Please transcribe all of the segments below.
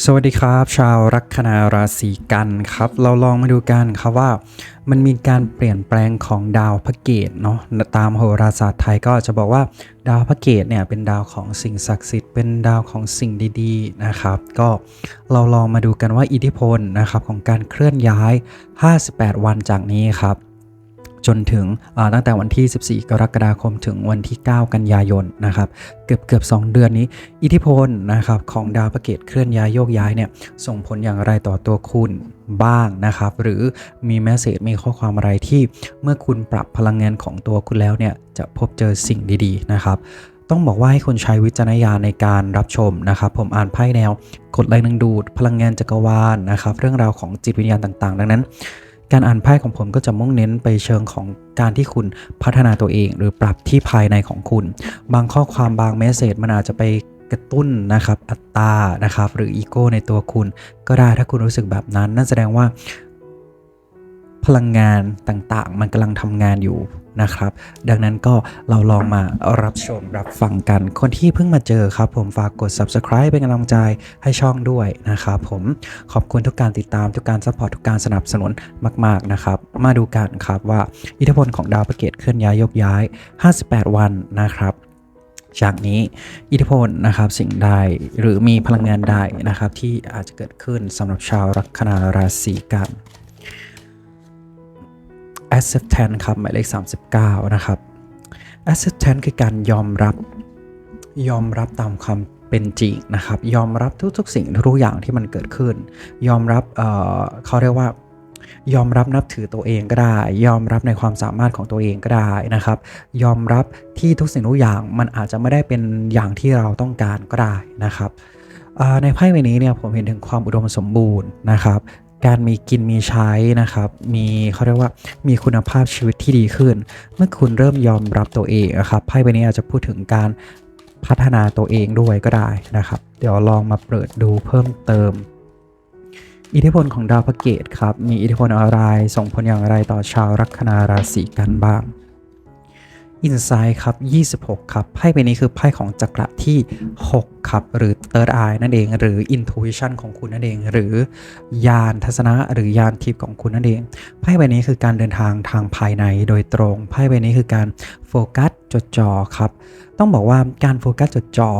สวัสดีครับ ชาวลัคนาราศีกันครับ เราลองมาดูกันครับว่า มันมีการเปลี่ยนแปลงของดาวพระเกตเนาะตามโหราศาสตร์ไทยก็จะบอกว่าดาวพระเกตเนี่ยเป็นดาวของสิ่งศักดิ์สิทธิ์เป็นดาวของสิ่งดีๆนะครับ ก็เราลองมาดูกันว่าอิทธิพลนะครับของการเคลื่อนย้าย 58 วันจากนี้ครับ จนถึงตั้งแต่วันที่ 14 กรกฎาคมถึงวันที่ 9 กันยายนนะครับเกือบเกือบ2เดือนนี้ อิทธิพลนะครับของดาวประเกตเคลื่อนย้ายโยกย้ายเนี่ยส่งผลอย่างไรต่อตัวคุณบ้างนะครับ หรือมีแมสเซจมีข้อความอะไรที่เมื่อคุณปรับพลังงานของตัวคุณแล้วเนี่ยจะพบเจอสิ่งดีๆนะครับต้องบอกว่าให้คุณใช้วิจารณญาณในการรับชมนะครับ ผมอ่านไพ่แนวกดแรงดึงดูด พลังงานจักรวาลนะครับ เรื่องราวของจิตวิญญาณต่างๆ ดังนั้น การอ่านไพ่ของผมก็จะมุ่งเน้นไปเชิงของการที่คุณพัฒนาตัวเอง หรือปรับที่ภายในของคุณ บางข้อความบางเมสเซจมันอาจจะไปกระตุ้นนะครับอัตตานะครับหรืออีโก้ในตัวคุณก็ได้ถ้าคุณรู้สึกแบบนั้น นั่นแสดงว่า พลังงานต่างๆ มันกำลังทำงานอยู่นะครับ ดังนั้นก็เราลองมารับชมรับฟังกัน คนที่เพิ่งมาเจอครับ ผมฝากกด subscribe เป็นกำลังใจให้ช่องด้วยนะครับผมขอบคุณทุกการติดตามทุกการซัพพอร์ตทุกการสนับสนุนมาก ๆ นะครับ มาดูกันครับว่าอิทธิพลของดาวประเกตเคลื่อนย้ายยกย้าย 58 วันนะครับจากนี้อิทธิพลนะครับสิ่งใดหรือมีพลังงานใดนะครับที่อาจจะเกิดขึ้นสำหรับชาวลัคนาราศีกัน acceptance ครับหมายเลข 39 นะครับ acceptance คือการยอมรับ ยอมรับตามความเป็นจริงนะครับ ยอมรับทุกๆ สิ่งทุกอย่างที่มันเกิดขึ้น ยอมรับเเขาเรียกว่ายอมรับนับถือตัวเองก็ได้ ยอมรับในความสามารถของตัวเองก็ได้นะครับ ยอมรับที่ทุกสิ่งทุกอย่างมันอาจจะไม่ได้เป็นอย่างที่เราต้องการก็ได้นะครับในไพ่ใบนี้เนี่ยผมเห็นถึงความอุดมสมบูรณ์นะครับ การมีกินมีใช้นะครับ มีเขาเรียกว่ามีคุณภาพชีวิตที่ดีขึ้น เมื่อคุณเริ่มยอมรับตัวเองนะครับไพ่ใบนี้อาจจะพูดถึงการพัฒนาตัวเองด้วยก็ได้นะครับ เดี๋ยวลองมาเปิดดูเพิ่มเติม อิทธิพลของดาวพระเกตครับ มีอิทธิพลอะไร ส่งผลอย่างไรต่อชาวลัคนาราศีกันบ้าง อินไซด์ครับ 26 ครับ ไพ่ใบนี้คือไพ่ของจักระที่ 6 ครับ หรือ Third Eye นั่นเอง หรือ Intuition ของคุณนั่นเอง หรือ ยานทัศนะ หรือยานทิพย์ของคุณนั่นเอง ไพ่ใบนี้คือการเดินทางทางภายในโดยตรง ไพ่ใบนี้คือการโฟกัสจดจ่อครับ ต้องบอกว่าการโฟกัสจดจ่อ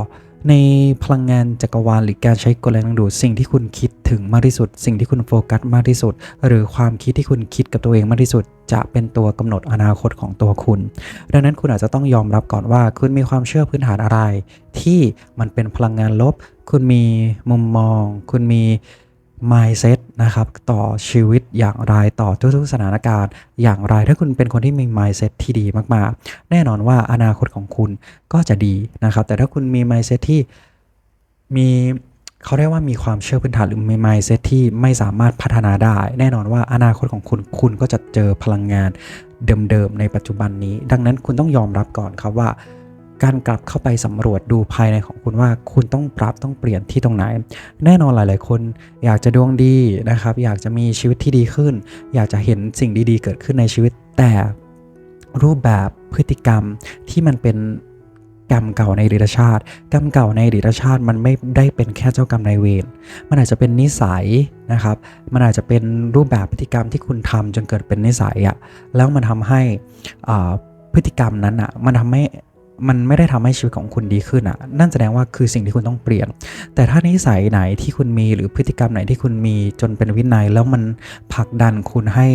ในพลังงานจักรวาลหรือการใช้กลแรงดึงดูดสิ่งที่คุณคิดถึงมากที่สุด สิ่งที่คุณโฟกัสมากที่สุด หรือความคิดที่คุณคิดกับตัวเองมากที่สุด จะเป็นตัวกำหนดอนาคตของตัวคุณ ดังนั้นคุณอาจจะต้องยอมรับก่อนว่าคุณมีความเชื่อพื้นฐานอะไร ที่มันเป็นพลังงานลบ คุณมีมุมมอง คุณมี mindset นะครับต่อชีวิตอย่างไรต่อทุกๆสถานการณ์ อย่างไรถ้าคุณเป็นคนที่มี mindset ที่ดีมากๆ แน่นอนว่าอนาคตของคุณก็จะดีนะครับ แต่ถ้าคุณมี mindset ที่มีเขาเรียกว่ามีความเชื่อพื้นฐานหรือมี mindset ที่ไม่สามารถพัฒนาได้ แน่นอนว่าอนาคตของคุณคุณก็จะเจอพลังงานเดิมๆในปัจจุบันนี้ ดังนั้นคุณต้องยอมรับก่อนครับว่า การกลับเข้าไปสำรวจดูภายในของคุณว่าคุณต้องปรับต้องเปลี่ยนที่ตรงไหน แน่นอนหลาย ๆ คนอยากจะดวงดีนะครับ อยากจะมีชีวิตที่ดีขึ้น อยากจะเห็นสิ่งดี ๆ เกิดขึ้นในชีวิต แต่รูปแบบพฤติกรรมที่มันเป็นกรรมเก่าในอดีตชาติ กรรมเก่าในอดีตชาติมันไม่ได้เป็นแค่เจ้ากรรมนายเวร มันอาจจะเป็นนิสัยนะครับ มันอาจจะเป็นรูปแบบพฤติกรรมที่คุณทำจนเกิดเป็นนิสัยอะแล้วมันทำให้อาพฤติกรรมนั้นอะมันทำให้ มันไม่ได้ทำให้ชีวิตของคุณดีขึ้นอะ นั่นแสดงว่าคือสิ่งที่คุณต้องเปลี่ยน แต่ถ้านิสัยไหนที่คุณมีหรือพฤติกรรมไหนที่คุณมีจนเป็นวินัย แล้วมันผลักดันคุณให้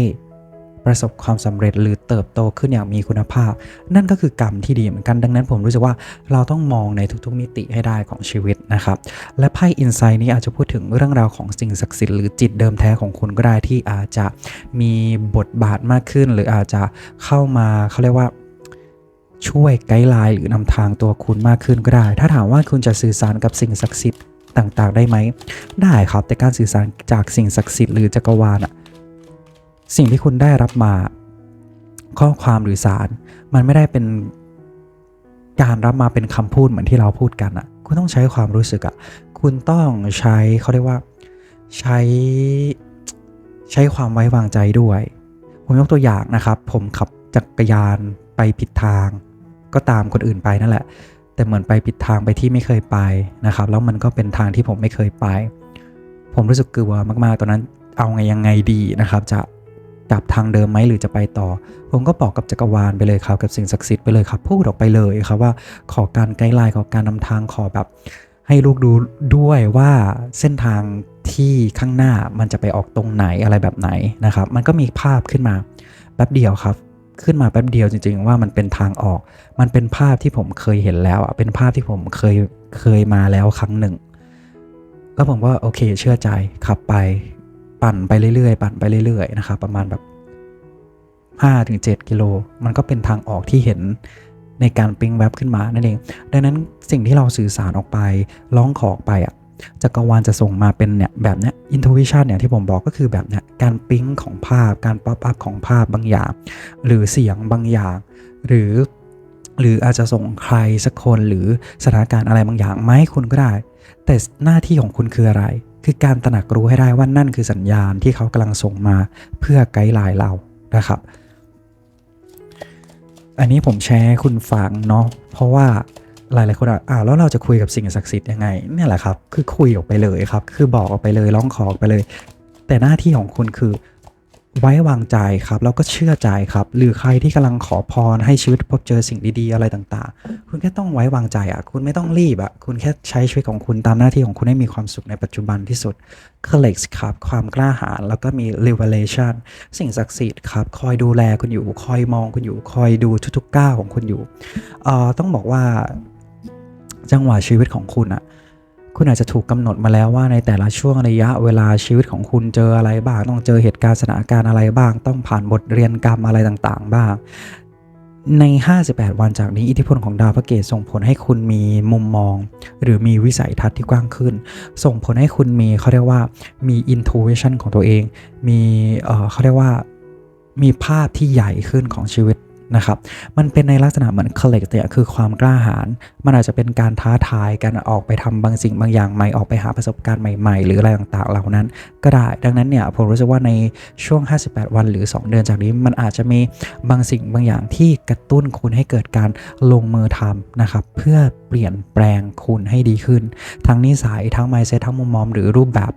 ประสบความสำเร็จหรือเติบโตขึ้นอย่างมีคุณภาพ นั่นก็คือกรรมที่ดีเหมือนกันดังนั้นผมรู้สึกว่าเราต้องมองในทุกๆมิติให้ได้ของชีวิตนะครับ และไพ่อินไซด์นี้อาจจะพูดถึงเรื่องราวของสิ่งศักดิ์สิทธิ์หรือจิตเดิมแท้ของคุณก็ได้ที่อาจจะมีบทบาทมากขึ้น หรืออาจจะเข้ามาเขาเรียกว่า ช่วยไกด์ไลน์หรือนำทางตัวคุณมากขึ้นก็ได้ ถ้าถามว่าคุณจะสื่อสารกับสิ่งศักดิ์สิทธิ์ต่างๆ ได้ไหม ได้ครับ แต่การสื่อสารจากสิ่งศักดิ์สิทธิ์หรือจักรวาลอะสิ่งที่คุณได้รับมาข้อความหรือสาร มันไม่ได้เป็นการรับมาเป็นคำพูดเหมือนที่เราพูดกันอะคุณต้องใช้ความรู้สึกอะคุณต้องใช้เขาเรียกว่าใช้ใช้ความไว้วางใจด้วย ผมยกตัวอย่างนะครับ ผมขับจักรยานไปผิดทาง ก็ตามคนอื่นไปนั่นแหละ แต่เหมือนไปผิดทางไปที่ไม่เคยไปนะครับ แล้วมันก็เป็นทางที่ผมไม่เคยไป ผมรู้สึกกลัวมากๆ ตอนนั้นเอาไงยังไงดีนะครับ จะกลับทางเดิมไหมหรือจะไปต่อ ผมก็บอกกับจักรวาลไปเลยครับ กับสิ่งศักดิ์สิทธิ์ไปเลยครับ พูดออกไปเลยครับว่าขอการไกด์ไลน์ขอการนำทางขอแบบ ให้ลูกดูด้วยว่าเส้นทางที่ข้างหน้ามันจะไปออกตรงไหนอะไรแบบไหนนะครับ มันก็มีภาพขึ้นมาแป๊บเดียวครับ ขึ้นมาแป๊บเดียวจริง ๆ ว่ามันเป็นทางออก มันเป็นภาพที่ผมเคยเห็นแล้วอะเป็นภาพที่ผมเคยเคยมาแล้วครั้งหนึ่ง แล้วผมก็โอเคเชื่อใจขับไปปั่นไปเรื่อยๆ ปั่นไปเรื่อยๆนะครับประมาณแบบ5-7กิโล มันก็เป็นทางออกที่เห็นในการปิ้งแวบขึ้นมานั่นเอง ดังนั้นสิ่งที่เราสื่อสารออกไป ร้องขอออกไปอะ จักรวาลจะส่งมาเป็นเนี่ยแบบเนี้ยอินทวิชันเนี่ยที่ผมบอกก็คือแบบเนี้ยการปิ้งของภาพ การป๊อปอัพของภาพบางอย่าง หรือเสียงบางอย่าง หรือ หรืออาจจะส่งใครสักคนหรือสถานการณ์อะไรบางอย่างมาให้คุณก็ได้ แต่หน้าที่ของคุณคืออะไร คือการตระหนักรู้ให้ได้ว่านั่นคือสัญญาณที่เขากำลังส่งมาเพื่อไกด์ไลน์เรานะครับ อันนี้ผมแชร์ให้คุณฟังเนาะเพราะว่า หลายๆคนอะอ้าวแล้วเราจะคุยกับสิ่งศักดิ์สิทธิ์ยังไงเนี่ยแหละครับ คือคุยออกไปเลยครับ คือบอกออกไปเลยร้องขอออกไปเลย แต่หน้าที่ของคุณคือไว้วางใจครับแล้วก็เชื่อใจครับ หรือใครที่กำลังขอพรให้ชีวิตพบเจอสิ่งดีๆอะไรต่างๆ คุณแค่ต้องไว้วางใจอะ คุณไม่ต้องรีบอะ คุณแค่ใช้ชีวิตของคุณตามหน้าที่ของคุณให้มีความสุขในปัจจุบันที่สุด c o l l e g ครับ ความกล้าหาญแล้วก็มี revelation สิ่งศักดิ์สิทธิ์ครับ คอยดูแลคุณอยู่ คอยมองคุณอยู่ คอยดูทุกๆก้าวของคุณอยู่เอ่อต้องบอกว่า จังหวะชีวิตของคุณอะคุณอาจจะถูกกำหนดมาแล้วว่าในแต่ละช่วงระยะเวลาชีวิตของคุณเจออะไรบ้าง ต้องเจอเหตุการณ์สถานการณ์อะไรบ้าง ต้องผ่านบทเรียนกรรมอะไรต่างๆ บ้าง ใน 58 วันจากนี้อิทธิพลของดาวพระเกตส่งผลให้คุณมีมุมมอง หรือมีวิสัยทัศน์ที่กว้างขึ้น ส่งผลให้คุณมีเขาเรียกว่ามี intuition ของตัวเอง มีเอ่อเขาเรียกว่ามีภาพที่ใหญ่ขึ้นของชีวิต นะครับมันเป็นในลักษณะเหมือน collect เนี่ยคือความกล้าหาญมันอาจจะเป็นการท้าทายการออกไปทำบางสิ่งบางอย่างใหม่ออกไปหาประสบการณ์ใหม่ๆ หรืออะไรต่างๆ เหล่านั้น ก็ได้ดังนั้นเนี่ยผมรู้สึกว่าในช่วง 58 วันหรือ 2 เดือนจากนี้ มันอาจจะมีบางสิ่งบางอย่างที่กระตุ้นคุณให้เกิดการลงมือทำนะครับเพื่อเปลี่ยนแปลงคุณให้ดีขึ้น ทั้งนิสัยทั้ง mindset ทั้งมุมมองหรือรูปแบบ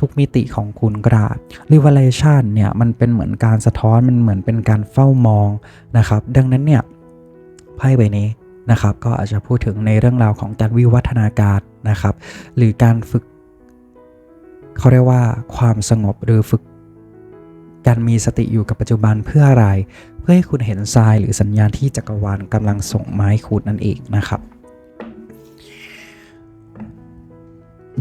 ทุกๆมิติของคุณก็ได้ revelation เนี่ยมันเป็นเหมือนการสะท้อนมันเหมือนเป็นการเฝ้ามองนะครับ ดังนั้นเนี่ยไพ่ใบนี้นะครับ ก็อาจจะพูดถึงในเรื่องราวของการวิวัฒนาการนะครับ หรือการฝึกเขาเรียกว่าความสงบหรือฝึกการมีสติอยู่กับปัจจุบันเพื่ออะไร เพื่อให้คุณเห็นทรายหรือสัญญาณที่จักรวาลกำลังส่งมาให้คุณนั่นเองนะครับ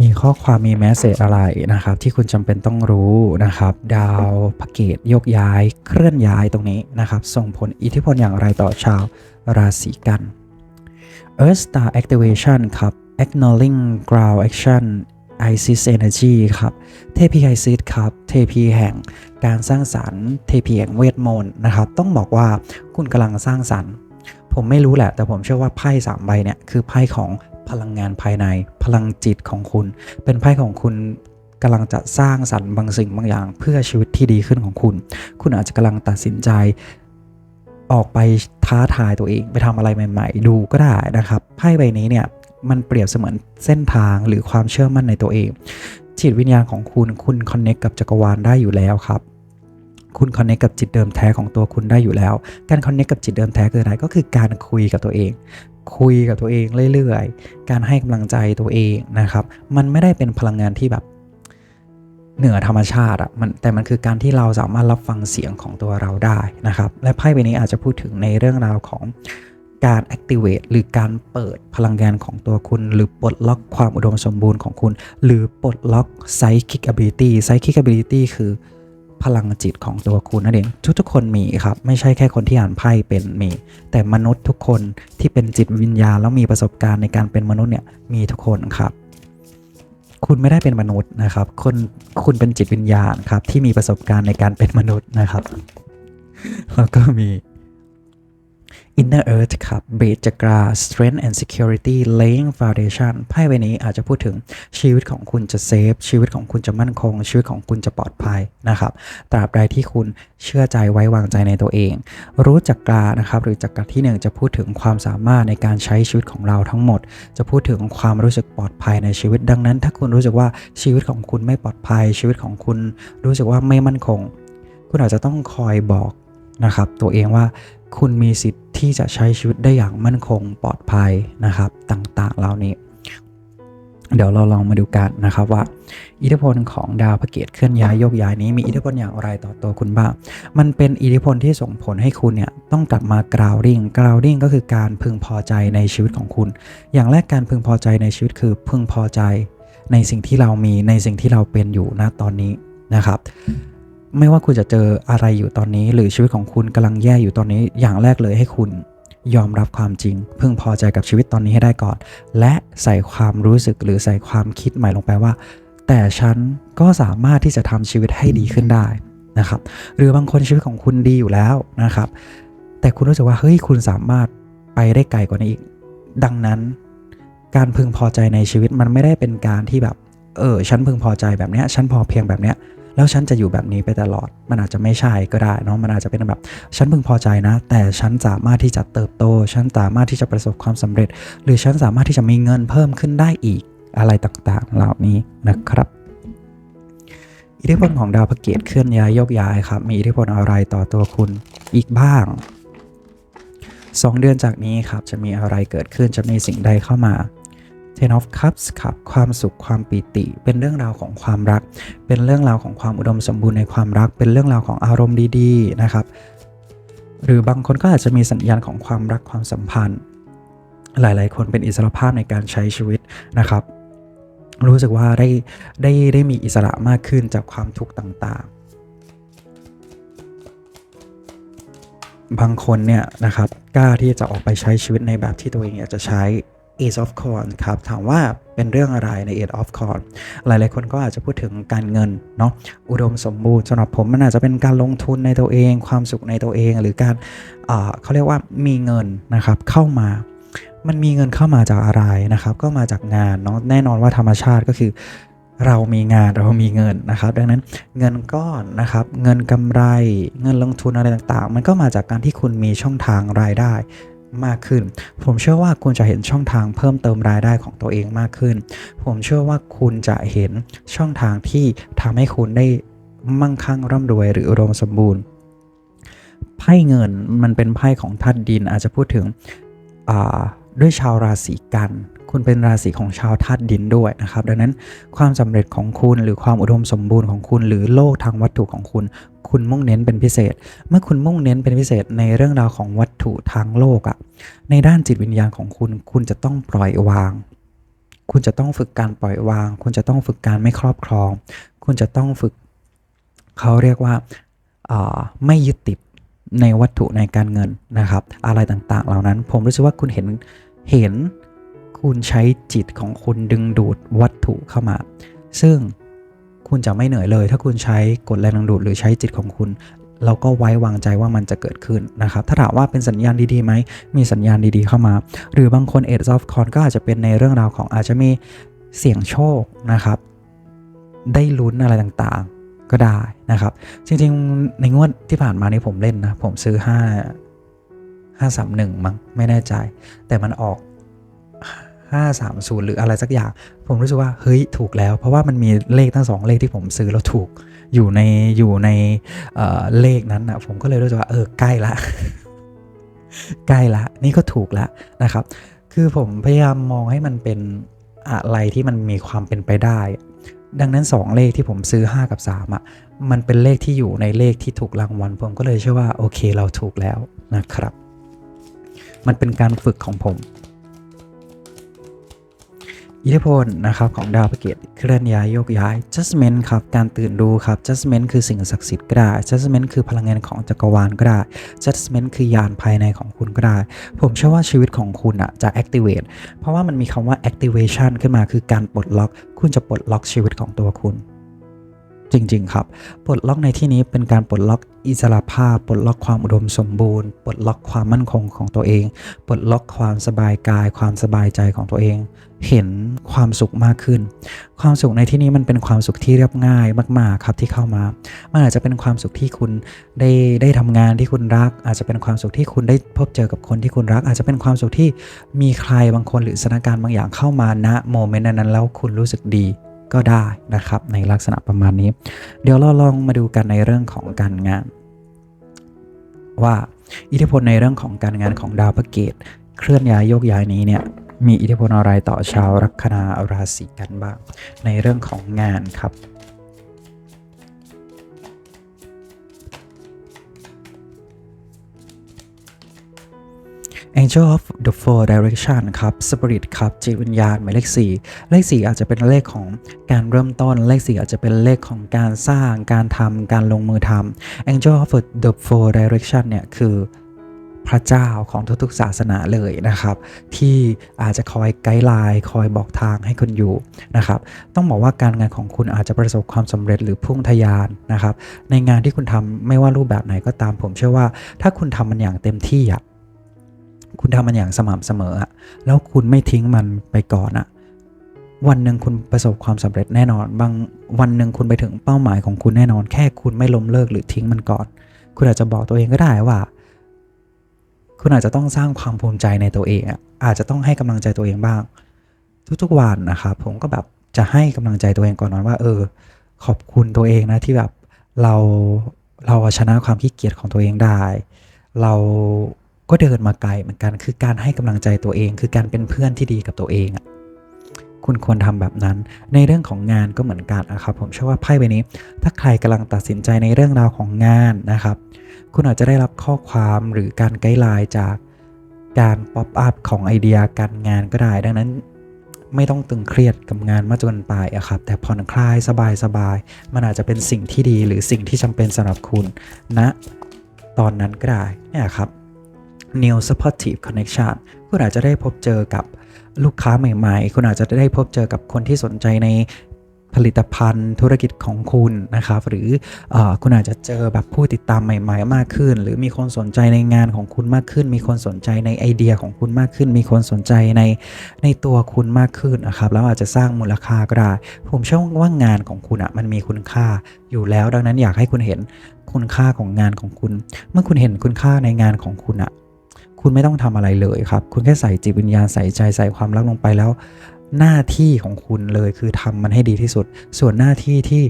มีข้อความมีแมสเซจอะไรนะครับ ที่คุณจำเป็นต้องรู้นะครับ ดาวพเกตยกย้าย เคลื่อนย้ายตรงนี้นะครับ ส่งผลอิทธิพลอย่างไรต่อชาวราศีกัน Earth Star Activation ครับ Acknowledging Ground Action Isis Energy ครับ เทพีไอซิสครับ เทพีแห่งการสร้างสรรค์ เทพีแห่งเวทมนต์นะครับ ต้องบอกว่าคุณกำลังสร้างสรรค์ ผมไม่รู้แหละ แต่ผมเชื่อว่าไพ่สามใบเนี่ย คือไพ่ของ พลังงานภายใน พลังจิตของคุณ เป็นไพ่ของคุณกำลังจะสร้างสรรค์บางสิ่งบางอย่าง เพื่อชีวิตที่ดีขึ้นของคุณ คุณอาจจะกำลังตัดสินใจออกไปท้าทายตัวเอง ไปทำอะไรใหม่ ๆ ดูก็ได้นะครับไพ่ใบนี้เนี่ยมันเปรียบเสมือนเส้นทางหรือความเชื่อมั่นในตัวเอง จิตวิญญาณของคุณคุณคอนเน c t กับจักรวาลได้อยู่แล้วครับ คุณคอนเน c t กับจิตเดิมแท้ของตัวคุณได้อยู่แล้ว การคอนเน c t กับจิตเดิมแท้คืออะไรก็คือการคุยกับตัวเอง คุยกับตัวเองเรื่อยๆ การให้กำลังใจตัวเองนะครับ มันไม่ได้เป็นพลังงานที่แบบเหนือธรรมชาติอะมันแต่มันคือการที่เราสามารถรับฟังเสียงของตัวเราได้นะครับ และไพ่ใบนี้อาจจะพูดถึงในเรื่องราวของการ activate หรือการเปิดพลังงานของตัวคุณ หรือปลดล็อกความอุดมสมบูรณ์ของคุณ หรือปลดล็อก psychic ability psychic ability คือ พลังจิตของตัวคุณนั่นเองทุกๆคนมีครับ ไม่ใช่แค่คนที่อ่านไพ่เป็นมี แต่มนุษย์ทุกคนที่เป็นจิตวิญญาณแล้วมีประสบการณ์ในการเป็นมนุษย์เนี่ยมีทุกคนครับ คุณไม่ได้เป็นมนุษย์นะครับคนคุณเป็นจิตวิญญาณครับที่มีประสบการณ์ในการเป็นมนุษย์นะครับแล้วก็มี Inner Earth ครับ b r i d จักรา Strength and Security Laying Foundation ไพ่ใบนี้อาจจะพูดถึงชีวิตของคุณจะเซฟ ชีวิตของคุณจะมั่นคง ชีวิตของคุณจะปลอดภัยนะครับ ตราบใดที่คุณเชื่อใจไว้วางใจในตัวเอง รู้จักกรานะครับ หรือจักราที่หนึ่งจะพูดถึงความสามารถในการใช้ชีวิตของเราทั้งหมด จะพูดถึงความรู้สึกปลอดภัยในชีวิต ดังนั้น ถ้าคุณรู้สึกว่าชีวิตของคุณไม่ปลอดภัย ชีวิตของคุณรู้สึกว่าไม่มั่นคง คุณอาจจะต้องคอยบอกนะครับตัวเองว่า คุณมีสิทธิ์ที่จะใช้ชีวิตได้อย่างมั่นคงปลอดภัยนะครับ ต่างๆ เหล่านี้ เดี๋ยวเราลองมาดูกันนะครับว่า อิทธิพลของดาวพระเกตเคลื่อนย้ายโยกย้ายนี้มีอิทธิพลอย่างไรต่อตัวคุณบ้าง มันเป็นอิทธิพลที่ส่งผลให้คุณเนี่ยต้องกลับมากราวดิ้งกราวดิ้งก็คือการพึงพอใจในชีวิตของคุณ อย่างแรกการพึงพอใจในชีวิตคือพึงพอใจในสิ่งที่เรามีในสิ่งที่เราเป็นอยู่ณตอนนี้นะครับ ไม่ว่าคุณจะเจออะไรอยู่ตอนนี้ หรือชีวิตของคุณกำลังแย่อยู่ตอนนี้ อย่างแรกเลยให้คุณยอมรับความจริง พึงพอใจกับชีวิตตอนนี้ให้ได้ก่อน และใส่ความรู้สึกหรือใส่ความคิดใหม่ลงไปว่า แต่ฉันก็สามารถที่จะทำชีวิตให้ดีขึ้นได้นะครับ หรือบางคนชีวิตของคุณดีอยู่แล้วนะครับ แต่คุณรู้สึกว่าเฮ้ยคุณสามารถไปได้ไกลกว่านี้อีก ดังนั้น การพึงพอใจในชีวิตมันไม่ได้เป็นการที่แบบเออฉันพึงพอใจแบบเนี้ยฉันพอเพียงแบบเนี้ย แล้วฉันจะอยู่แบบนี้ไปตลอด มันอาจจะไม่ใช่ก็ได้เนาะมันอาจจะเป็นแบบ ฉันพึงพอใจนะ แต่ฉันสามารถที่จะเติบโต ฉันสามารถที่จะประสบความสำเร็จ หรือฉันสามารถที่จะมีเงินเพิ่มขึ้นได้อีกอะไรต่างๆ เหล่านี้นะครับอิทธิพลของดาวพระเกตเคลื่อนย้ายโยกย้ายครับ มีอิทธิพลอะไรต่อตัวคุณอีกบ้าง 2 เดือนจากนี้ครับจะมีอะไรเกิดขึ้นจะมีสิ่งใดเข้ามา Ten of Cups ครับความสุขความปีติ เป็นเรื่องราวของความรัก เป็นเรื่องราวของความอุดมสมบูรณ์ในความรัก เป็นเรื่องราวของอารมณ์ดีๆนะครับ หรือบางคนก็อาจจะมีสัญญาณของความรักความสัมพันธ์ หลายๆ คนเป็นอิสรภาพในการใช้ชีวิตนะครับ รู้สึกว่าได้ได้ได้มีอิสระมากขึ้นจากความทุกข์ต่างๆบางคนเนี่ยนะครับกล้าที่จะออกไปใช้ชีวิตในแบบที่ตัวเองอยากจะใช้ Ace of Coin ครับถามว่าเป็นเรื่องอะไรใน Ace of Coin หลายๆคนก็อาจจะพูดถึงการเงินเนาะอุดมสมบูรณ์สำหรับผมมันอาจจะเป็นการลงทุนในตัวเอง ความสุขในตัวเอง หรือการเขาเรียกว่ามีเงินนะครับเข้ามามันมีเงินเข้ามาจากอะไรนะครับ ก็มาจากงานเนาะแน่นอนว่าธรรมชาติก็คือ เรามีงานเรามีเงินนะครับ ดังนั้นเงินก้อนนะครับ เงินกำไร เงินลงทุนอะไรต่างๆ มันก็มาจากการที่คุณมีช่องทางรายได้ มากขึ้น ผมเชื่อว่าคุณจะเห็นช่องทางเพิ่มเติมรายได้ของตัวเองมากขึ้น ผมเชื่อว่าคุณจะเห็นช่องทางที่ทำให้คุณได้มั่งคั่งร่ำรวยหรืออุดมสมบูรณ์ ไพ่เงินมันเป็นไพ่ของธาตุดินอาจจะพูดถึงด้วยชาวราศีกัน คุณเป็นราศีของชาวธาตุดินด้วยนะครับ ดังนั้นความสำเร็จของคุณหรือความอุดมสมบูรณ์ของคุณ หรือโลกทางวัตถุของคุณ คุณมุ่งเน้นเป็นพิเศษ เมื่อคุณมุ่งเน้นเป็นพิเศษในเรื่องราวของวัตถุทางโลกอะ่ะในด้านจิตวิญญาณของคุณ คุณจะต้องปล่อยวาง คุณจะต้องฝึกการปล่อยวาง คุณจะต้องฝึกการไม่ครอบครอง คุณจะต้องฝึกเขาเรียกว่าไม่ยึดติดในวัตถุในการเงินนะครับ อะไรต่างๆ เหล่านั้น ผมรู้สึกว่าคุณเห็นเห็น คุณใช้จิตของคุณดึงดูดวัตถุเข้ามา ซึ่งคุณจะไม่เหนื่อยเลย ถ้าคุณใช้กฎแรงดึงดูดหรือใช้จิตของคุณเราก็ไว้วางใจว่ามันจะเกิดขึ้นนะครับ ถ้าถามว่าเป็นสัญญาณดีๆไหม มีสัญญาณดีๆเข้ามา หรือบางคนเอ็ดซอฟคอนก็อาจจะเป็นในเรื่องราวของอาจจะมีเสี่ยงโชคนะครับ ได้ลุ้นอะไรต่างๆก็ได้นะครับ จริงๆ ในงวดที่ผ่านมานี้ผมเล่นนะ ผมซื้อ 5 531 มั้งไม่แน่ใจ แต่มันออก 530 หรืออะไรสักอย่าง ผมรู้สึกว่าเฮ้ยถูกแล้ว เพราะว่ามันมีเลขทั้งสองเลขที่ผมซื้อแล้วถูกอยู่ในอยู่ในเเลขนั้นนะผมก็เลยรู้สึกว่าเออใกล้ละ ใกล้ละ นี่ก็ถูกละนะครับ คือผมพยายามมองให้มันเป็นอะไรที่มันมีความเป็นไปได้ ดังนั้น 2 เลขที่ผมซื้อ 5 กับ 3อะมันเป็นเลขที่อยู่ในเลขที่ถูกรางวัล ผมก็เลยเชื่อว่าโอเคเราถูกแล้วนะครับ มันเป็นการฝึกของผม อิทธิพลนะครับของดาวพระเกตเคลื่อนย้ายโยกย้าย judgment ครับการตื่นดูครับ judgment คือสิ่งศักดิ์สิทธิ์ก็ได้ judgment คือพลังงานของจักรวาลก็ได้ judgment คือยานภายในของคุณก็ได้ ผมเชื่อว่าชีวิตของคุณอะจะ activate เพราะว่ามันมีคำว่า activation ขึ้นมาคือการปลดล็อก คุณจะปลดล็อกชีวิตของตัวคุณจริงๆ ครับ ปลดล็อกในที่นี้เป็นการปลดล็อกอิสระภาพ ปลดล็อกความอุดมสมบูรณ์ ปลดล็อกความมั่นคงของตัวเอง ปลดล็อกความสบายกาย ความสบายใจของตัวเอง เห็นความสุขมากขึ้น ความสุขในที่นี้มันเป็นความสุขที่เรียบง่ายมาก ๆ ครับที่เข้ามา มันอาจจะเป็นความสุขที่คุณได้ได้ทำงานที่คุณรัก อาจจะเป็นความสุขที่คุณได้พบเจอกับคนที่คุณรัก อาจจะเป็นความสุขที่มีใครบางคนหรือสถานการณ์บางอย่างเข้ามาณโมเมนต์นั้นแล้วคุณรู้สึกดีก็ได้นะครับ ในลักษณะประมาณนี้ เดี๋ยวเราลองมาดูกันในเรื่องของการงาน ว่าอิทธิพลในเรื่องของการงานของดาวพระเกตเคลื่อนย้ายโยกย้ายนี้เนี่ย มีอิทธิพลอะไรต่อชาวลัคนาราศีกันบ้าง ในเรื่องของงานครับ Angel of the Four Direction ครับ Spirit ครับจิตวิญญาณหมายเลข 4 เลข 4 อาจจะเป็นเลขของการเริ่มต้น เลข 4 อาจจะเป็นเลขของการสร้าง การทำ การลงมือทำ Angel of the Four Direction เนี่ยคือ พระเจ้าของทุกๆศาสนาเลยนะครับ ที่อาจจะคอยไกด์ไลน์คอยบอกทางให้คุณอยู่นะครับต้องบอกว่าการงานของคุณอาจจะประสบความสำเร็จหรือพุ่งทะยานนะครับ ในงานที่คุณทำไม่ว่ารูปแบบไหนก็ตามผมเชื่อว่า ถ้าคุณทำมันอย่างเต็มที่อะคุณทำมันอย่างสม่ำเสมออะแล้วคุณไม่ทิ้งมันไปก่อนอะวันหนึ่งคุณประสบความสำเร็จแน่นอน บางวันหนึ่งคุณไปถึงเป้าหมายของคุณแน่นอน แค่คุณไม่ล้มเลิกหรือทิ้งมันก่อน คุณอาจจะบอกตัวเองก็ได้ว่า คุณอาจจะต้องสร้างความภูมิใจในตัวเองอาจจะต้องให้กำลังใจตัวเองบ้าง ทุกๆวันนะครับผมก็แบบจะให้กำลังใจตัวเองก่อนนอนว่า เออ ขอบคุณตัวเองนะที่แบบเราเราชนะความขี้เกียจของตัวเองได้ เราก็เดินมาไกลเหมือนกัน คือการให้กำลังใจตัวเอง คือการเป็นเพื่อนที่ดีกับตัวเองอะคุณควรทำแบบนั้น ในเรื่องของงานก็เหมือนกันนะครับ ผมเชื่อว่าไพ่ใบนี้ ถ้าใครกำลังตัดสินใจในเรื่องราวของงานนะครับ คุณอาจจะได้รับข้อความหรือการไกด์ไลน์จากการป๊อปอัพของไอเดียการงานก็ได้ ดังนั้นไม่ต้องตึงเครียดกับงานมากจนไปอะครับ แต่ผ่อนคลายสบายสบายๆมันอาจจะเป็นสิ่งที่ดีหรือสิ่งที่จำเป็นสำหรับคุณณนะตอนนั้นก็ได้นี่ครับ New Supportive Connection คุณอาจจะได้พบเจอกับลูกค้าใหม่ๆ คุณอาจจะได้พบเจอกับคนที่สนใจใน ผลิตภัณฑ์ธุรกิจของคุณนะครับ หรืออคุณอาจจะเจอแบบผู้ติดตามใหม่ ๆ มากขึ้น หรือมีคนสนใจในงานของคุณมากขึ้น มีคนสนใจในไอเดียของคุณมากขึ้น มีคนสนใจในในตัวคุณมากขึ้นนะครับ แล้วอาจจะสร้างมูลค่าก็ได้ ผมเชื่อว่างานของคุณอะมันมีคุณค่าอยู่แล้ว ดังนั้นอยากให้คุณเห็นคุณค่าของงานของคุณ เมื่อคุณเห็นคุณค่าในงานของคุณอะคุณไม่ต้องทำอะไรเลยครับ คุณแค่ใส่จิตวิญญาณใส่ใจใส่ความรักลงไปแล้ว หน้าที่ของคุณเลยคือทำมันให้ดีที่สุด ส่วนหน้าที่ที่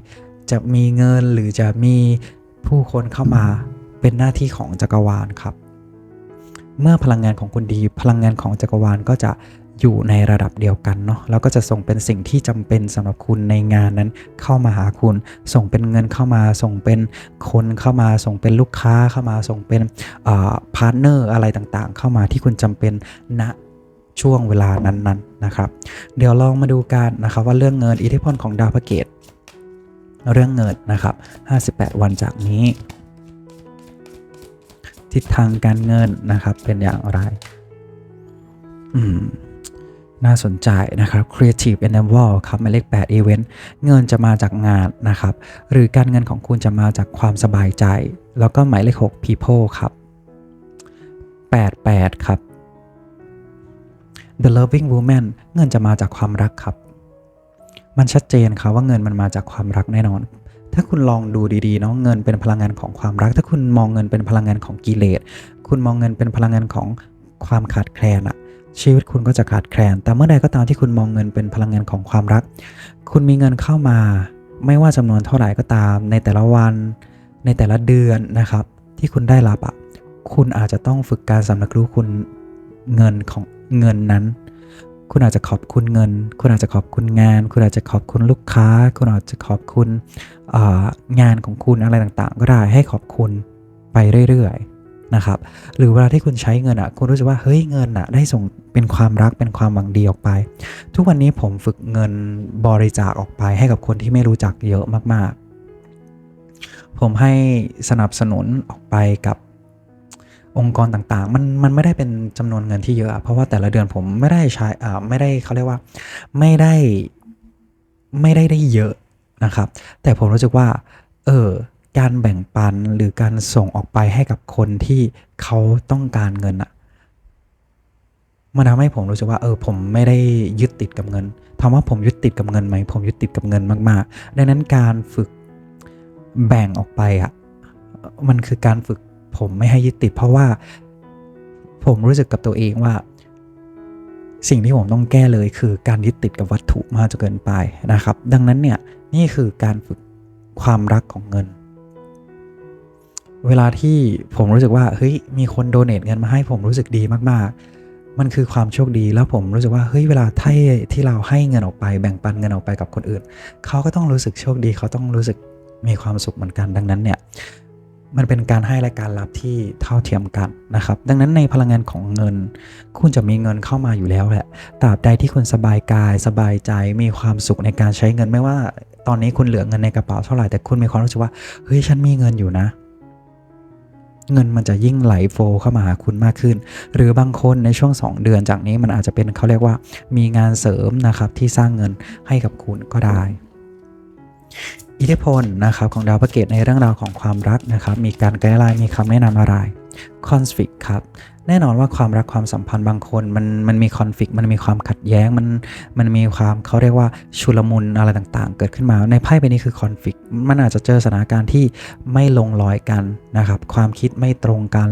จะมีเงินหรือจะมีผู้คนเข้ามาเป็นหน้าที่ของจักรวาลครับ เมื่อพลังงานของคุณดี พลังงานของจักรวาลก็จะอยู่ในระดับเดียวกันเนาะแล้วก็จะส่งเป็นสิ่งที่จำเป็นสำหรับคุณในงานนั้นเข้ามาหาคุณ ส่งเป็นเงินเข้ามา ส่งเป็นคนเข้ามา ส่งเป็นลูกค้าเข้ามา ส่งเป็นพาร์ทเนอร์อะไรต่างๆ เข้ามาที่คุณจำเป็นณ ช่วงเวลานั้นๆนนะครับ เดี๋ยวลองมาดูกันนะครับว่าเรื่องเงินอิทธิพลของดาวพระเกตเรื่องเงินนะครับ 58 วันจากนี้ ทิศทางการเงินนะครับเป็นอย่างไร อืมน่าสนใจนะครับ Creative Endeavor ครับหมายเลข8 Event เงินจะมาจากงานนะครับ หรือการเงินของคุณจะมาจากความสบายใจ แล้วก็หมายเลข 6 People ครับ 88 ครับ The Loving Woman เงินจะมาจากความรักครับ มันชัดเจนครับว่าเงินมันมาจากความรักแน่นอน ถ้าคุณลองดูดีๆเนาะเงินเป็นพลังงานของความรัก ถ้าคุณมองเงินเป็นพลังงานของกิเลส คุณมองเงินเป็นพลังงานของความขาดแคลนอะชีวิตคุณก็จะขาดแคลน แต่เมื่อใดก็ตามที่คุณมองเงินเป็นพลังงานของความรัก คุณมีเงินเข้ามา ไม่ว่าจำนวนเท่าไหร่ก็ตาม ในแต่ละวัน ในแต่ละเดือนนะครับ ที่คุณได้รับอะคุณอาจจะต้องฝึกการสำนึกรู้คุณเงินของ เงินนั้น คุณอาจจะขอบคุณเงิน คุณอาจจะขอบคุณงาน คุณอาจจะขอบคุณลูกค้า คุณอาจจะขอบคุณงานของคุณอะไรต่างๆ ก็ได้ให้ขอบคุณไปเรื่อยๆนะครับหรือเวลาที่คุณใช้เงินอะคุณรู้สึกว่าเฮ้ยเงินอะได้ส่งเป็นความรักเป็นความหวังดีออกไป ทุกวันนี้ผมฝึกเงินบริจาคออกไปให้กับคนที่ไม่รู้จักเยอะมากๆ ผมให้สนับสนุนออกไปกับ องค์กรต่างๆ มันมันไม่ได้เป็นจำนวนเงินที่เยอะ เพราะว่าแต่ละเดือนผมไม่ได้ใช้อ่าไม่ได้เขาเรียกว่าไม่ได้ไม่ได้ได้เยอะนะครับ แต่ผมรู้สึกว่า เออการแบ่งปันหรือการส่งออกไปให้กับคนที่เขาต้องการเงินอะมันทำให้ผมรู้สึกว่าเออผมไม่ได้ยึดติดกับเงินถามว่าผมยึดติดกับเงินไหมผมยึดติดกับเงินมาก ๆ ดังนั้นการฝึกแบ่งออกไปอะมันคือการฝึก ผมไม่ให้ยึดติด เพราะว่าผมรู้สึกกับตัวเองว่า สิ่งที่ผมต้องแก้เลยคือการยึดติดกับวัตถุมากจนเกินไปนะครับ ดังนั้นเนี่ยนี่คือการฝึกความรักของเงิน เวลาที่ผมรู้สึกว่าเฮ้ยมีคนโดเนทเงินมาให้ผมรู้สึกดีมากๆ มันคือความโชคดีแล้วผมรู้สึกว่าเฮ้ยเวลาที่ที่เราให้เงินออกไปแบ่งปันเงินออกไปกับคนอื่น เขาก็ต้องรู้สึกโชคดีเขาต้องรู้สึกมีความสุขเหมือนกันดังนั้นเนี่ย มันเป็นการให้และการรับที่เท่าเทียมกันนะครับ ดังนั้นในพลังงานของเงิน คุณจะมีเงินเข้ามาอยู่แล้วแหละตราบใดที่คุณสบายกายสบายใจมีความสุขในการใช้เงินไม่ว่า ตอนนี้คุณเหลือเงินในกระเป๋าเท่าไหร่แต่คุณมีความรู้สึกว่าเฮ้ยฉันมีเงินอยู่นะ เงินมันจะยิ่งไหลโฟเข้ามาหาคุณมากขึ้น หรือบางคนในช่วง 2 เดือนจากนี้มันอาจจะเป็นเขาเรียกว่า มีงานเสริมนะครับที่สร้างเงินให้กับคุณก็ได้ อิทธิพลนะครับของดาวพระเกตในเรื่องราวของความรักนะครับ มีการไกด์ไลน์มีคำแนะนำอะไร conflict ครับ แน่นอนว่าความรักความสัมพันธ์บางคนมันมันมีคอนฟ lict มันมีความขัดแย้ง มันมันมีความเขาเรียกว่าชุลมุนอะไรต่างๆ เกิดขึ้นมาในไพ่ใบนี้คือคอนฟ lict มันอาจจะเจอสถานการณ์ที่ไม่ลงรอยกันนะครับ ความคิดไม่ตรงกัน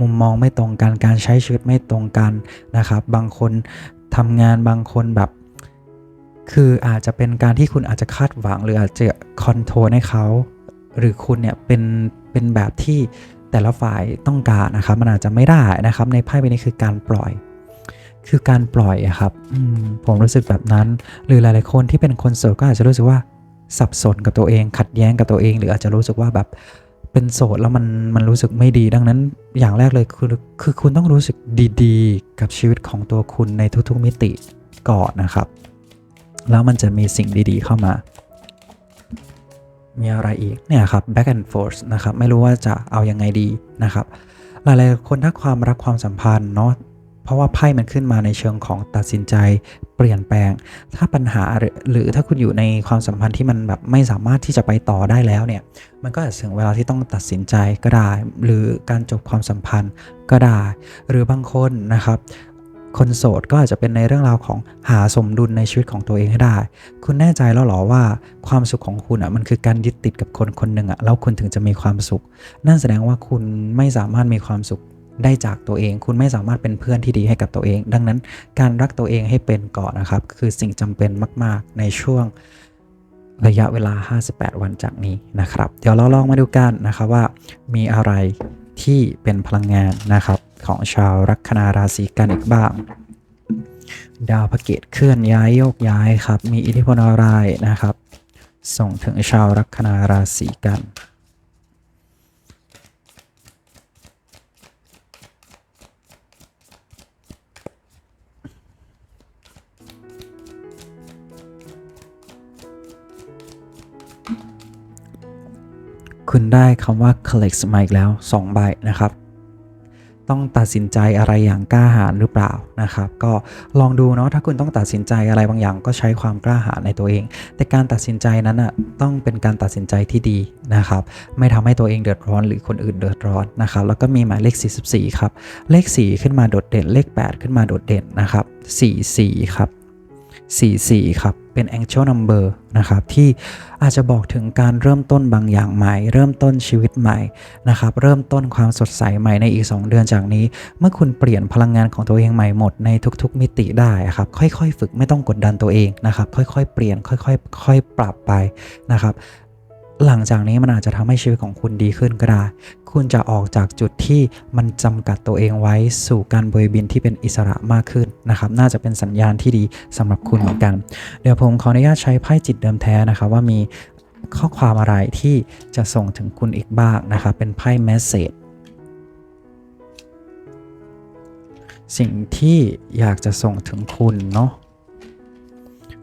มุมมองไม่ตรงกัน การใช้ชีวิตไม่ตรงกันนะครับ บางคนทำงานบางคนแบบ คืออาจจะเป็นการที่คุณอาจจะคาดหวัง หรืออาจจะคอนโทรลให้เขา หรือคุณเนี่ยเป็นเป็นแบบที่แต่ละฝ่ายต้องการนะครับ มันอาจจะไม่ได้นะครับ ในไพ่ใบนี้คือการปล่อย คือการปล่อยครับมผมรู้สึกแบบนั้น หรือหลาย ๆ คนที่เป็นคนโสดก็อาจจะรู้สึกว่าสับสนกับตัวเอง ขัดแย้งกับตัวเอง หรืออาจจะรู้สึกว่าแบบเป็นโสดแล้วมันมันรู้สึกไม่ดี ดังนั้นอย่างแรกเลยคือคือคุณต้องรู้สึกดี ๆ กับชีวิตของตัวคุณในทุก ๆ มิติก่อนนะครับ แล้วมันจะมีสิ่งดีๆเข้ามา มีอะไรอีกเนี่ยครับ back and forth นะครับไม่รู้ว่าจะเอายังไงดีนะครับ หลายๆคนถ้าความรักความสัมพันธ์เนาะเพราะว่าไพ่มันขึ้นมาในเชิงของตัดสินใจเปลี่ยนแปลง ถ้าปัญหาหรือถ้าคุณอยู่ในความสัมพันธ์ที่มันแบบไม่สามารถที่จะไปต่อได้แล้วเนี่ย มันก็อาจถึงเวลาที่ต้องตัดสินใจก็ได้ หรือการจบความสัมพันธ์ก็ได้ หรือบางคนนะครับ คนโสดก็อาจจะเป็นในเรื่องราวของหาสมดุลในชีวิตของตัวเองให้ได้ คุณแน่ใจแล้วหรอว่าความสุขของคุณอะมันคือการยึดติดกับคนคนหนึ่งอะแล้วคุณถึงจะมีความสุข นั่นแสดงว่าคุณไม่สามารถมีความสุขได้จากตัวเอง คุณไม่สามารถเป็นเพื่อนที่ดีให้กับตัวเอง ดังนั้นการรักตัวเองให้เป็นก่อนนะครับ คือสิ่งจำเป็นมาก ๆ ในช่วงระยะเวลา 58 วันจากนี้นะครับ เดี๋ยวเราลองมาดูกันนะครับว่ามีอะไรที่เป็นพลังงานนะครับ ของชาวลัคนาราศีกันอีกบ้าง ดาวพระเกตเคลื่อนย้ายโยกย้ายครับ มีอิทธิพลอะไรนะครับ ส่งถึงชาวลัคนาราศีกันคุณได้คำว่า collect มาอีกแล้ว 2 ใบนะครับ ต้องตัดสินใจอะไรอย่างกล้าหาญหรือเปล่านะครับ ก็ลองดูเนาะถ้าคุณต้องตัดสินใจอะไรบางอย่างก็ใช้ความกล้าหาญในตัวเอง แต่การตัดสินใจนั้นอะต้องเป็นการตัดสินใจที่ดีนะครับ ไม่ทำให้ตัวเองเดือดร้อนหรือคนอื่นเดือดร้อนนะครับ แล้วก็มีหมายเลข 44 ครับ เลข 4 ขึ้นมาโดดเด่นเลข 8 ขึ้นมาโดดเด่นนะครับ 44 ครับ 44 ครับ เป็น angel number นะครับ ที่อาจจะบอกถึงการเริ่มต้นบางอย่างใหม่ เริ่มต้นชีวิตใหม่นะครับ เริ่มต้นความสดใสใหม่ในอีก 2 เดือนจากนี้ เมื่อคุณเปลี่ยนพลังงานของตัวเองใหม่หมดในทุกๆ มิติได้ครับ ค่อยๆ ฝึกไม่ต้องกดดันตัวเองนะครับ ค่อยๆ เปลี่ยน ค่อยๆ ค่อยปรับไปนะครับ หลังจากนี้มันอาจจะทำให้ชีวิตของคุณดีขึ้นก็ได้ คุณจะออกจากจุดที่มันจำกัดตัวเองไว้สู่การบริบินที่เป็นอิสระมากขึ้นนะครับ น่าจะเป็นสัญญาณที่ดีสำหรับคุณเหมือนกัน เดี๋ยวผมขออนุญาตใช้ไพ่จิตเดิมแท้นะครับว่ามีข้อความอะไรที่จะส่งถึงคุณอีกบ้างนะครับ เป็นไพ่แมสเซจสิ่งที่อยากจะส่งถึงคุณเนาะ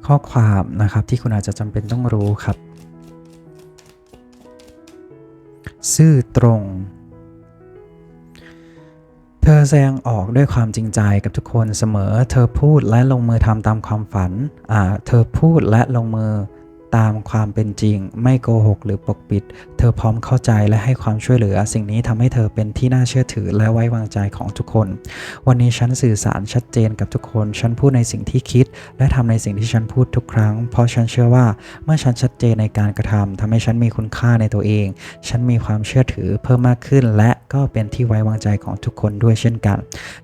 ข้อความนะครับที่คุณอาจจะจำเป็นต้องรู้ครับ ซื่อตรง เธอแสดงออกด้วยความจริงใจกับทุกคนเสมอ เธอพูดและลงมือทำตามความฝันอ่าเธอพูดและลงมือ ตามความเป็นจริง ไม่โกหกหรือปกปิด เธอพร้อมเข้าใจและให้ความช่วยเหลือ สิ่งนี้ทำให้เธอเป็นที่น่าเชื่อถือและไว้วางใจของทุกคน วันนี้ฉันสื่อสารชัดเจนกับทุกคน ฉันพูดในสิ่งที่คิด และทำในสิ่งที่ฉันพูดทุกครั้ง เพราะฉันเชื่อว่าเมื่อฉันชัดเจนในการกระทำทำให้ฉันมีคุณค่าในตัวเอง ฉันมีความเชื่อถือเพิ่มมากขึ้น และก็เป็นที่ไว้วางใจของทุกคนด้วยเช่นกัน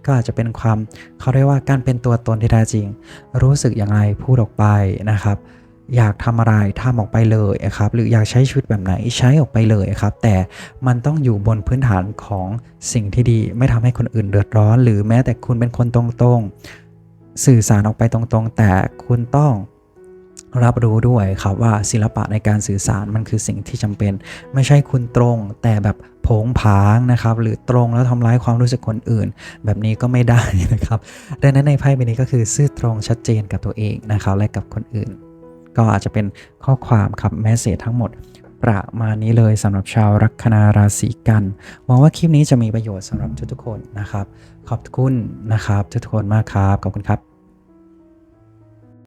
ก็อาจจะเป็นความเขาเรียกว่าการเป็นตัวตนที่แท้จริง รู้สึกอย่างไรพูดออกไปนะครับ อยากทำอะไรทำออกไปเลยครับหรืออยากใช้ชีวิตแบบไหนใช้ออกไปเลยครับ แต่มันต้องอยู่บนพื้นฐานของสิ่งที่ดี ไม่ทำให้คนอื่นเดือดร้อน หรือแม้แต่คุณเป็นคนตรงๆ สื่อสารออกไปตรงๆ แต่คุณต้องรับรู้ด้วยครับว่าศิลปะในการสื่อสารมันคือสิ่งที่จำเป็น ไม่ใช่คุณตรงแต่แบบผงผางนะครับ หรือตรงแล้วทำร้ายความรู้สึกคนอื่น แบบนี้ก็ไม่ได้นะครับดังนั้นในไพ่ใบนี้ก็คือซื่อตรงชัดเจนกับตัวเองนะครับและกับคนอื่น ก็อาจจะเป็นข้อความครับแมสเซจทั้งหมด ประมาณนี้เลยสำหรับชาวลัคนาราศีกันหวังว่าคลิปนี้จะมีประโยชน์สำหรับทุกๆคนนะครับ ขอบคุณนะครับทุกๆคนมากครับขอบคุณครับ